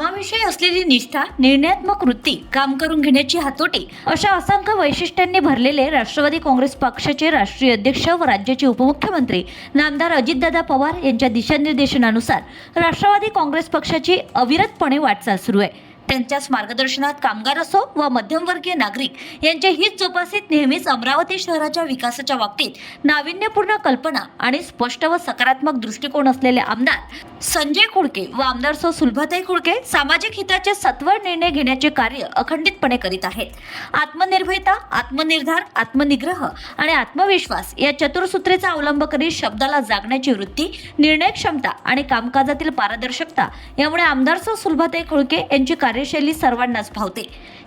कामाविषयी असलेली निष्ठा निर्णयात्मक वृत्ती काम करून घेण्याची हातोटी अशा असंख्य वैशिष्ट्यांनी भरलेले राष्ट्रवादी काँग्रेस पक्षाचे राष्ट्रीय अध्यक्ष व राज्याचे उपमुख्यमंत्री नामदार अजितदादा पवार यांच्या दिशानिर्देशनानुसार राष्ट्रवादी काँग्रेस पक्षाची अविरतपणे वाटचाल सुरू आहे. त्यांच्याच मार्गदर्शनात कामगार असो व मध्यमवर्गीय नागरिक यांचे हित जोपासित नेहमीच अमरावती शहराच्या विकासाच्या बाबतीत नाविन्यपूर्ण कल्पना आणि स्पष्ट व सकारात्मक दृष्टिकोन असलेले आमदार संजय खुडके व आमदार सो सुलभाताई खुडके सामाजिक हिताचे सत्वर निर्णय घेण्याचे कार्य अखंडितपणे करीत आहेत. आत्मनिर्भयता आत्मनिर्धार आत्मनिग्रह आणि आत्मविश्वास या चतुर्सूत्रेचा अवलंब करीत शब्दाला जागण्याची वृत्ती निर्णय क्षमता आणि कामकाजातील पारदर्शकता यामुळे आमदार सो सुलभाताई खुळके यांची कार्यशैली सर्वांनाच भावते.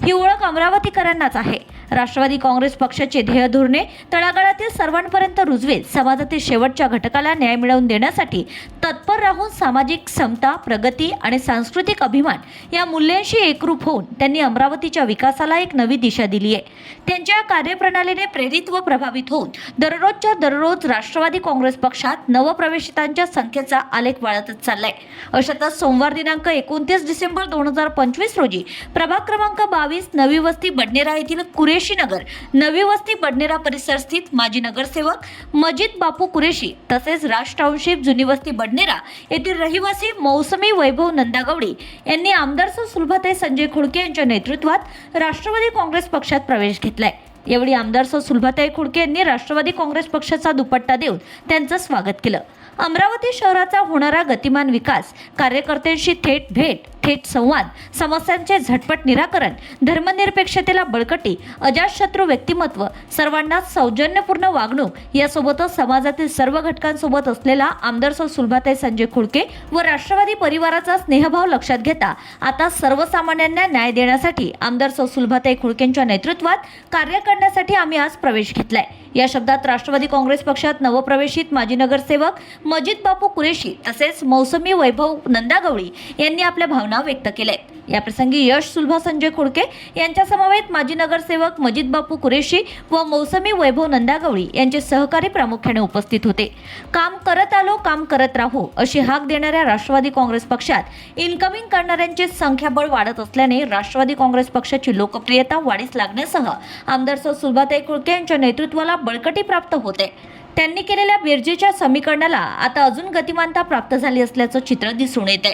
ही ओळख अमरावतीकरांनाच आहे. राष्ट्रवादी काँग्रेस पक्षाचे ध्येय धोरणे तळागाळातील सर्वांपर्यंत रुजवेत समाजातील शेवटच्या घटकाला न्याय मिळवून देण्यासाठी तत्पर राहून सामाजिक समता प्रगती आणि सांस्कृतिक अभिमान या मूल्यांशी एकरूप होऊन त्यांनी अमरावतीच्या विकासाला एक नवी दिशा दिली आहे. त्यांच्या कार्यप्रणालीने प्रेरित व प्रभावित होऊन दररोजच्या दररोज राष्ट्रवादी काँग्रेस पक्षात नवप्रवेशितांच्या संख्येचा आलेख वाढतच चाललाय. अशातच सोमवार दिनांक एकोणतीस डिसेंबर दोन हजार पंचवीस रोजी प्रभाग क्रमांक बावीस नवी वस्ती बडनेरा येथील कुरेशी नगर नवी वस्ती बडनेरा परिसर स्थित माजी नगरसेवक मजिद बापू कुरेशी तसेच राज टाउनशिप जुनी वस्ती बडनेरा येथील रहिवासी मौसमी वैभव नंदागवडी यांनी आमदार सौ सुलभाताई संजय खुडके यांच्या नेतृत्वात राष्ट्रवादी काँग्रेस पक्षात प्रवेश घेतलाय. यावेळी आमदार सौ सुलभाताई खुडके यांनी राष्ट्रवादी काँग्रेस पक्षाचा दुपट्टा देऊन त्यांचं स्वागत केलं. अमरावती शहराचा होणारा गतिमान विकास कार्यकर्त्यांशी थेट भेट थेट संवाद समस्यांचे झटपट निराकरण धर्मनिरपेक्षतेला बळकटी अजातशत्रू व्यक्तिमत्व सर्वांना सौजन्यपूर्ण वागणूक यासोबतच समाजातील सर्व घटकांसोबत असलेला आमदार सौ सुलभाताई संजय खुडके व राष्ट्रवादी परिवाराचा स्नेहभाव लक्षात घेता आता सर्वसामान्यांना न्याय देण्यासाठी आमदार सौ सुलभाताई खुडकेंच्या नेतृत्वात कार्य करण्यासाठी आम्ही आज प्रवेश घेतलाय. या शब्दात राष्ट्रवादी काँग्रेस पक्षात नवप्रवेशित माजी नगरसेवक मजिद बापू कुरेशी तसेच मौसमी वैभव नंदागवळी यांनी आपल्या भावना व्यक्त केल्या याप्रसंगी यश सुलभा संजय खुडके यांच्या समवेत माजी नगरसेवक मजिद बापू कुरेशी व मौसमी वैभव नंदागवळी यांचे सहकारी प्रामुख्याने उपस्थित होते. काम करत आलो काम करत राहू अशी हाक देणाऱ्या राष्ट्रवादी काँग्रेस पक्षात इन्कमिंग करणाऱ्यांची संख्याबळ वाढत असल्याने राष्ट्रवादी काँग्रेस पक्षाची लोकप्रियता वाढीस लागण्यासह आमदार सौ सुलभाताई खुडके यांच्या नेतृत्वाला बळकटी प्राप्त होते. त्यांनी केलेल्या बिर्जेच्या समीकरणाला आता अजून गतिमानता प्राप्त झाली असल्याचं चित्र दिसून येत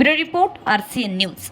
bureau report R C N news